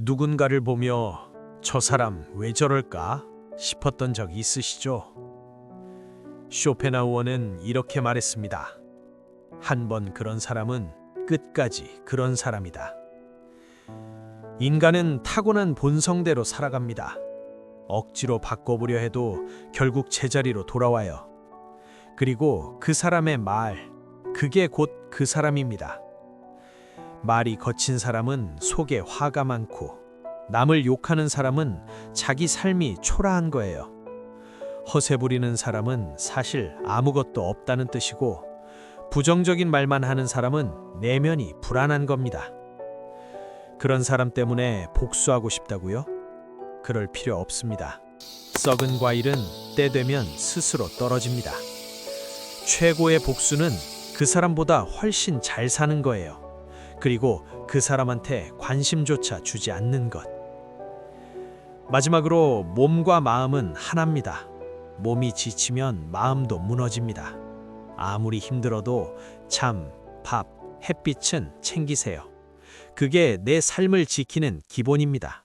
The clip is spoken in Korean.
누군가를 보며 저 사람 왜 저럴까 싶었던 적 있으시죠? 쇼펜하우어는 이렇게 말했습니다. 한 번 그런 사람은 끝까지 그런 사람이다. 인간은 타고난 본성대로 살아갑니다. 억지로 바꿔보려 해도 결국 제자리로 돌아와요. 그리고 그 사람의 말, 그게 곧 그 사람입니다. 말이 거친 사람은 속에 화가 많고 남을 욕하는 사람은 자기 삶이 초라한 거예요. 허세 부리는 사람은 사실 아무것도 없다는 뜻이고 부정적인 말만 하는 사람은 내면이 불안한 겁니다. 그런 사람 때문에 복수하고 싶다고요? 그럴 필요 없습니다. 썩은 과일은 때 되면 스스로 떨어집니다. 최고의 복수는 그 사람보다 훨씬 잘 사는 거예요. 그리고 그 사람한테 관심조차 주지 않는 것. 마지막으로 몸과 마음은 하나입니다. 몸이 지치면 마음도 무너집니다. 아무리 힘들어도 참, 밥, 햇빛은 챙기세요. 그게 내 삶을 지키는 기본입니다.